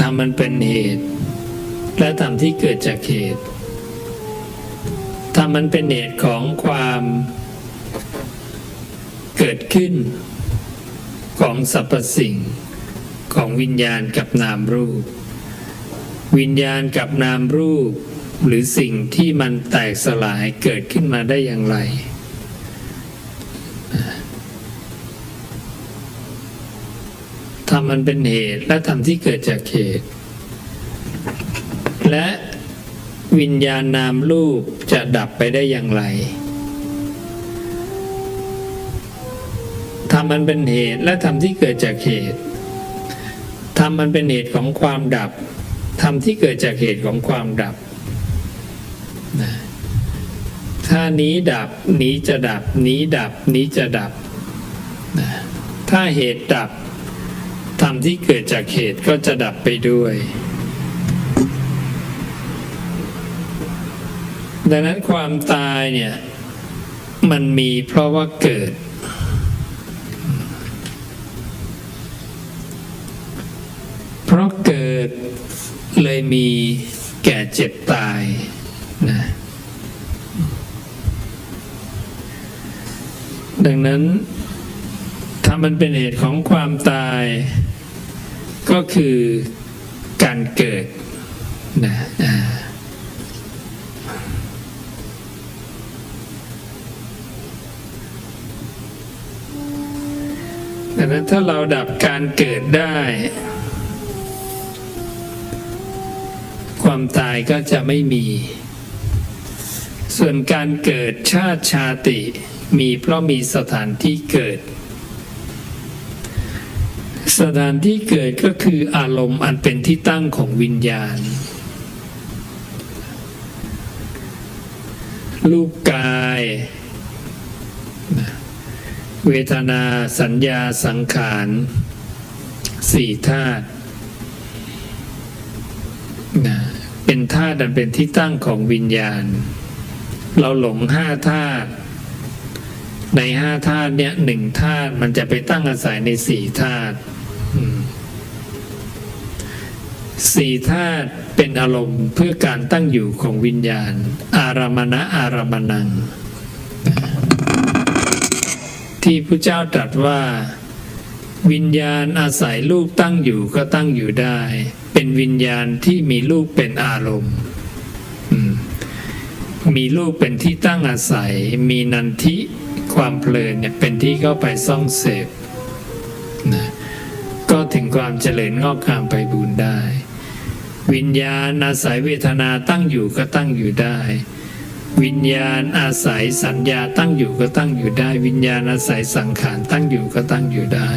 ธรรมมันเป็นเหตุ และธรรมที่เกิดจากเหตุธรรมมันเป็นเหตุของความเกิดขึ้น ของสรรพสิ่ง ของวิญญาณกับนามรูป วิญญาณกับนามรูป หรือสิ่งที่มันแตกสลายเกิดขึ้นมาได้อย่างไร ธรรมมันเป็นเหตุและธรรมที่เกิดจากเหตุ และวิญญาณนามรูปจะดับไปได้อย่างไรธรรมมันเป็นเหตุและธรรมที่เกิดจากเหตุธรรมมันเป็นเหตุของความดับธรรมที่เกิดจากเหตุของความดับนะถ้านี้ดับนี้จะดับนี้ดับนี้จะดับนะถ้าเหตุดับ รมที่เกิดจากเหตุก็จะดับไปด้วย ดังนั้นความตายเนี่ย มันมีเพราะว่าเกิด เพราะเกิดเลยมีแก่เจ็บตายนะดังนั้นถ้ามันเป็นเหตุของความตาย ก็คือการเกิดนะดังนั้นถ้าเราดับการเกิดได้ ความตายก็จะไม่มี ส่วนการเกิดชาติชาติมีเพราะมีสถานที่เกิด สถานที่เกิดก็คืออารมณ์อันเป็นที่ตั้งของวิญญาณ รูปกาย เวทนาสัญญาสังขารสี่ธาตุเป็นธาตุอันเป็นที่ตั้งของวิญญาณ เราหลงห้าธาตุในห้าธาตุเนี่ยหนึ่งธาตุมันจะไปตั้งอาศัยในสี่ธาตุอืม สี่ธาตุเป็นอารมณ์เพื่อการตั้งอยู่ของวิญญาณ อารามณะอารามนัง ที่พระเจ้าตรัสว่า วิญญาณอาศัยรูปตั้งอยู่ก็ตั้งอยู่ได้ เป็นวิญญาณที่มีรูปเป็นอารมณ์มีรูปเป็นที่ตั้งอาศัย มีนันทิความเพลินเนี่ยเป็นที่เข้าไปซ่องเสพนะก็ถึงความเจริญงอกงามไปบูรได้ วิญญาณอาศัยเวทนาตั้งอยู่ก็ตั้งอยู่ได้ วิญญาณอาศัยสัญญาตั้งอยู่ก็ตั้งอยู่ได้ วิญญาณอาศัยสังขารตั้งอยู่ก็ตั้งอยู่ได้